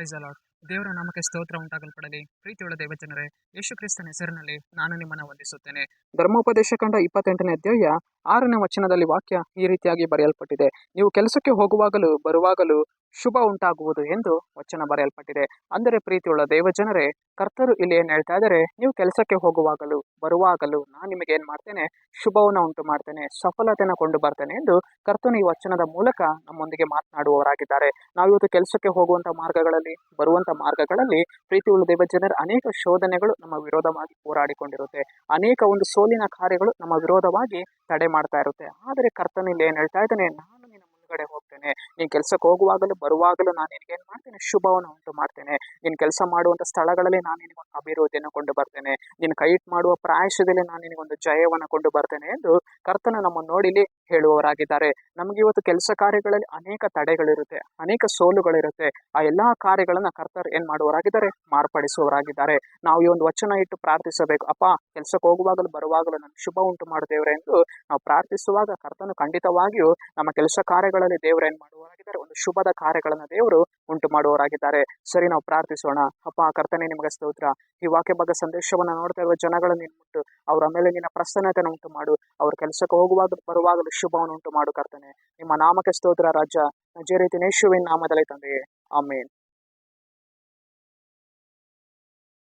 Price ಅಲಾಡ್ ದೇವರ ನಾಮಕ್ಕೆ ಸ್ತೋತ್ರ ಉಂಟಾಗಲ್ಪಡಲಿ. ಪ್ರೀತಿಯುಳ್ಳ ದೇವಜನರೇ, ಯೇಸು ಕ್ರಿಸ್ತನ ಹೆಸರಿನಲ್ಲಿ ನಾನು ನಿಮ್ಮನ್ನು ವಂದಿಸುತ್ತೇನೆ. ಧರ್ಮೋಪದೇಶ ಕಂಡ ಇಪ್ಪತ್ತೆಂಟನೇ ಅಧ್ಯಾಯ ಆರನೇ ವಚನದಲ್ಲಿ ವಾಕ್ಯ ಈ ರೀತಿಯಾಗಿ ಬರೆಯಲ್ಪಟ್ಟಿದೆ. ನೀವು ಕೆಲಸಕ್ಕೆ ಹೋಗುವಾಗಲೂ ಬರುವಾಗಲೂ ಶುಭ ಉಂಟಾಗುವುದು ಎಂದು ವಚನ ಬರೆಯಲ್ಪಟ್ಟಿದೆ. ಅಂದರೆ ಪ್ರೀತಿಯುಳ್ಳ ದೇವಜನರೇ, ಕರ್ತರು ಇಲ್ಲಿ ಏನು ಹೇಳ್ತಾ ಇದ್ದಾರೆ? ನೀವು ಕೆಲಸಕ್ಕೆ ಹೋಗುವಾಗಲೂ ಬರುವಾಗಲೂ ನಾನು ನಿಮಗೆ ಏನು ಮಾಡ್ತೇನೆ? ಶುಭವನ್ನು ಉಂಟು ಮಾಡ್ತೇನೆ ಸಫಲತೆಯನ್ನು ಕೊಂಡು ಬರ್ತೇನೆ ಎಂದು ಕರ್ತನು ಈ ವಚನದ ಮೂಲಕ ನಮ್ಮೊಂದಿಗೆ ಮಾತನಾಡುವವರಾಗಿದ್ದಾರೆ. ನಾವು ಇವತ್ತು ಕೆಲಸಕ್ಕೆ ಹೋಗುವಂಥ ಮಾರ್ಗಗಳಲ್ಲಿ, ಬರುವಂಥ ಮಾರ್ಗಗಳಲ್ಲಿ ಪ್ರೀತಿಯುಳ್ಳ ದೇವಜನರ ಅನೇಕ ಶೋಧನೆಗಳು ನಮ್ಮ ವಿರೋಧವಾಗಿ ಹೋರಾಡಿಕೊಂಡಿರುತ್ತೆ. ಅನೇಕ ಒಂದು ಸೋಲಿನ ಕಾರ್ಯಗಳು ನಮ್ಮ ವಿರೋಧವಾಗಿ ತಡೆ ಮಾಡ್ತಾ ಇರುತ್ತೆ. ಆದರೆ ಕರ್ತನಿಲ್ಲಿ ಏನ್ ಹೇಳ್ತಾ ಇದ್ದಾನೆ? ನಾನು ನಿನ್ನ ಮುಂದ್ಗಡೆ ಹೋಗ್ತೇನೆ. ನೀನು ಕೆಲಸಕ್ಕೆ ಹೋಗುವಾಗಲೂ ಬರುವಾಗಲೂ ನಾನು ನಿನಗೆ ಏನು ಮಾಡ್ತೇನೆ? ಶುಭವನ್ನು ಉಂಟು ಮಾಡ್ತೇನೆ. ನೀನು ಕೆಲಸ ಮಾಡುವಂಥ ಸ್ಥಳಗಳಲ್ಲಿ ನಾನು ನಿನಗೊಂದು ಅಭಿವೃದ್ಧಿಯನ್ನು ಕೊಂಡು ಬರ್ತೇನೆ. ನೀನು ಕೈಟ್ ಮಾಡುವ ಪ್ರಾಯಶದಲ್ಲಿ ನಾನು ನಿನಗೊಂದು ಜಯವನ್ನು ಕೊಂಡು ಬರ್ತೇನೆ ಎಂದು ಕರ್ತನ ನಮ್ಮ ನೋಡಿಲಿ ಹೇಳುವವರಾಗಿದ್ದಾರೆ. ನಮಗೆ ಇವತ್ತು ಕೆಲಸ ಕಾರ್ಯಗಳಲ್ಲಿ ಅನೇಕ ತಡೆಗಳಿರುತ್ತೆ, ಅನೇಕ ಸೋಲುಗಳಿರುತ್ತೆ. ಆ ಎಲ್ಲಾ ಕಾರ್ಯಗಳನ್ನ ಕರ್ತರ್ ಏನ್ ಮಾಡುವವರಾಗಿದ್ದಾರೆ? ಮಾರ್ಪಡಿಸುವವರಾಗಿದ್ದಾರೆ. ನಾವು ಈ ಒಂದು ವಚನ ಇಟ್ಟು ಪ್ರಾರ್ಥಿಸಬೇಕು. ಅಪ್ಪ ಕೆಲಸಕ್ಕೆ ಹೋಗುವಾಗಲೂ ಬರುವಾಗಲೂ ನಮ್ಗೆ ಶುಭ ಉಂಟು ಮಾಡುತ್ತೇವ್ರೆ ಎಂದು ನಾವು ಪ್ರಾರ್ಥಿಸುವಾಗ ಕರ್ತನು ಖಂಡಿತವಾಗಿಯೂ ನಮ್ಮ ಕೆಲಸ ಕಾರ್ಯಗಳಲ್ಲಿ ದೇವರು ಏನ್ ಮಾಡುವವರಾಗಿದ್ದಾರೆ. ಒಂದು ಶುಭದ ಕಾರ್ಯಗಳನ್ನ ದೇವರು ಉಂಟು ಮಾಡುವವರಾಗಿದ್ದಾರೆ. ಸರಿ, ನಾವು ಪ್ರಾರ್ಥಿಸೋಣ. ಅಪ್ಪ, ಕರ್ತನೆ, ನಿಮಗೆ ಸ್ತೋತ್ರ. ಈ ವಾಕ್ಯ ಬಗ್ಗೆ ಸಂದೇಶವನ್ನ ನೋಡ್ತಾ ಇರುವ ಜನಗಳನ್ನು ಮುಟ್ಟು ಅವರ ಮೇಲೆ ನಿನ್ನ ಪ್ರಸನ್ನತೆಯನ್ನು ಉಂಟು ಮಾಡು. ಅವ್ರ ಕೆಲಸಕ್ಕೆ ಹೋಗುವಾಗ, ಬರುವಾಗಲೂ ಶುಭವನ್ನು ಉಂಟು ಮಾಡು ಕರ್ತನೆ. ನಿಮ್ಮ ನಾಮಕ್ಕೆ ಸ್ತೋತ್ರ, ರಾಜ. ಅಜೇ ರೀತಿ ನಾಮದಲ್ಲಿ ತಂದೆಯೇ. ಆಮೇನ್.